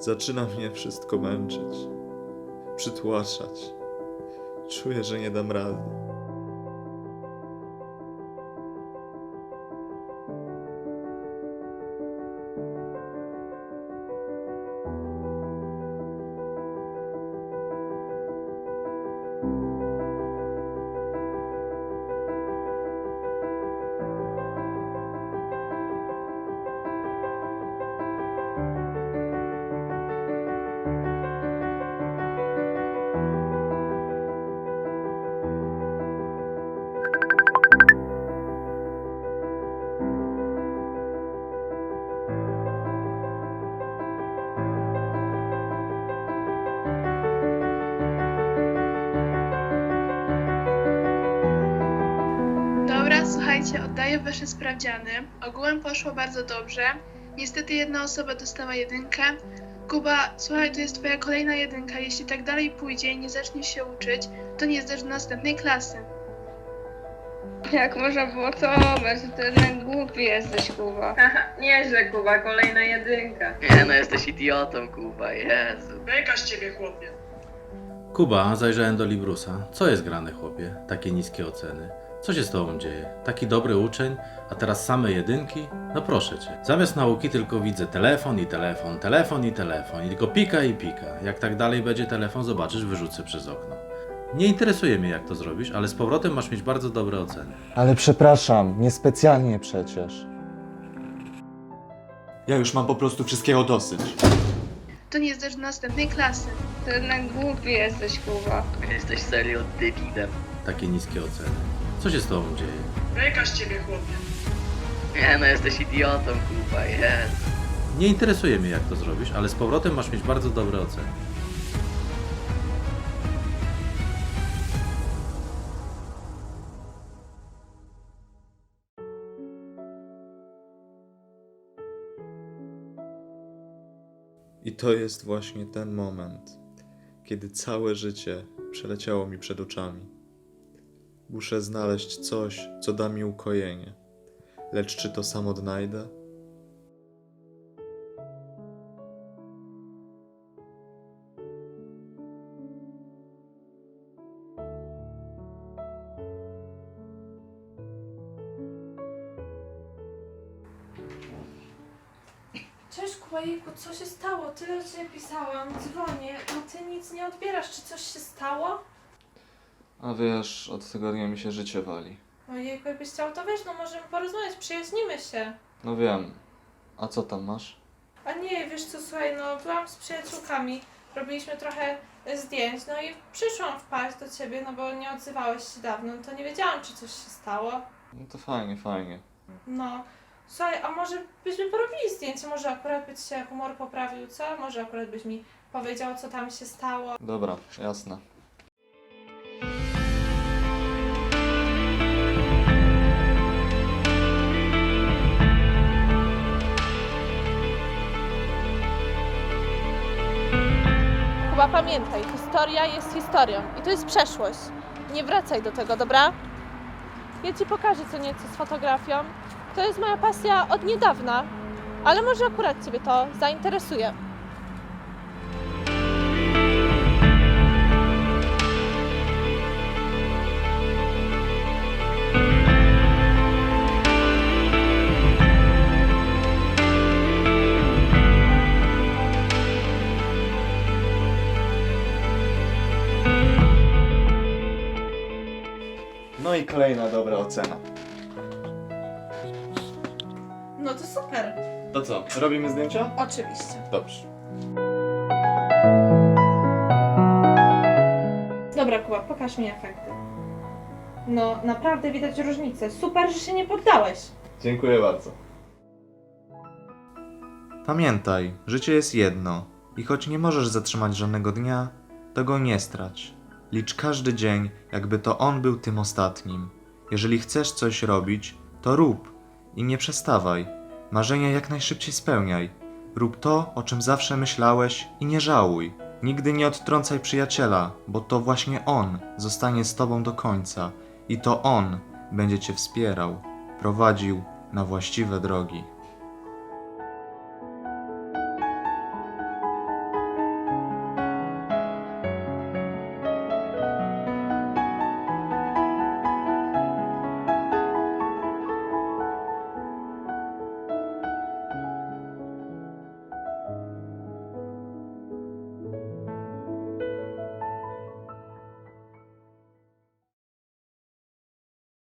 Zaczyna mnie wszystko męczyć, przytłaczać. Czuję, że nie dam rady. Słuchajcie, oddaję wasze sprawdziany. Ogółem poszło bardzo dobrze. Niestety jedna osoba dostała jedynkę. Kuba, słuchaj, to jest twoja kolejna jedynka. Jeśli tak dalej pójdzie i nie zaczniesz się uczyć, to nie zdasz do następnej klasy. Jak można było to obrać? To jednak głupi jesteś, Kuba. Nieźle Kuba, kolejna jedynka. Nie no, jesteś idiotą, Kuba, Jezu. Beka z ciebie, chłopie. Kuba, zajrzałem do Librusa. Co jest grane, chłopie? Takie niskie oceny. Co się z tobą dzieje? Taki dobry uczeń, a teraz same jedynki? No proszę cię. Zamiast nauki tylko widzę telefon i telefon, telefon i telefon, i tylko pika i pika. Jak tak dalej będzie telefon, zobaczysz, wyrzucę przez okno. Nie interesuje mnie, jak to zrobisz, ale z powrotem masz mieć bardzo dobre oceny. Ale przepraszam, niespecjalnie przecież. Ja już mam po prostu wszystkiego dosyć. To nie zdasz do następnej klasy. To jednak głupi jesteś, Kuba. Jesteś serio debilem. Takie niskie oceny. Co się z tobą dzieje? Beka z ciebie, chłopie. Nie no, jesteś idiotą, Kuba, Jezu. Nie interesuje mnie, jak to zrobisz, ale z powrotem masz mieć bardzo dobre oceny. I to jest właśnie ten moment, kiedy całe życie przeleciało mi przed oczami. Muszę znaleźć coś, co da mi ukojenie. Lecz czy to sam odnajdę? Cześć co się stało? Tyle cię pisałam, dzwonię, a ty nic nie odbierasz. Czy coś się stało? A wiesz, od tygodnia mi się życie wali. Ojejku, jakbyś chciał, to wiesz, no możemy porozmawiać, przyjaźnimy się. No wiem. A co tam masz? A nie, wiesz co, słuchaj, no byłam z przyjaciółkami, robiliśmy trochę e, zdjęć, no i przyszłam wpaść do ciebie, no bo nie odzywałeś się dawno, no to nie wiedziałam, czy coś się stało. No to fajnie, fajnie. No, słuchaj, a może byśmy porobili zdjęcie, może akurat by ci się humor poprawił, co? Może akurat byś mi powiedział, co tam się stało. Dobra, jasne. Kuba, pamiętaj, historia jest historią i to jest przeszłość. Nie wracaj do tego, dobra? Ja ci pokażę co nieco z fotografią. To jest moja pasja od niedawna, ale może akurat Ciebie to zainteresuje. No i kolejna dobra ocena. No to super. To co, robimy zdjęcia? Oczywiście. Dobrze. Dobra, Kuba, pokaż mi efekty. No, naprawdę widać różnicę. Super, że się nie poddałeś. Dziękuję bardzo. Pamiętaj, życie jest jedno i choć nie możesz zatrzymać żadnego dnia, to go nie strać. Licz każdy dzień, jakby to on był tym ostatnim. Jeżeli chcesz coś robić, to rób i nie przestawaj. Marzenia jak najszybciej spełniaj. Rób to, o czym zawsze myślałeś i nie żałuj. Nigdy nie odtrącaj przyjaciela, bo to właśnie on zostanie z tobą do końca i to on będzie cię wspierał, prowadził na właściwe drogi.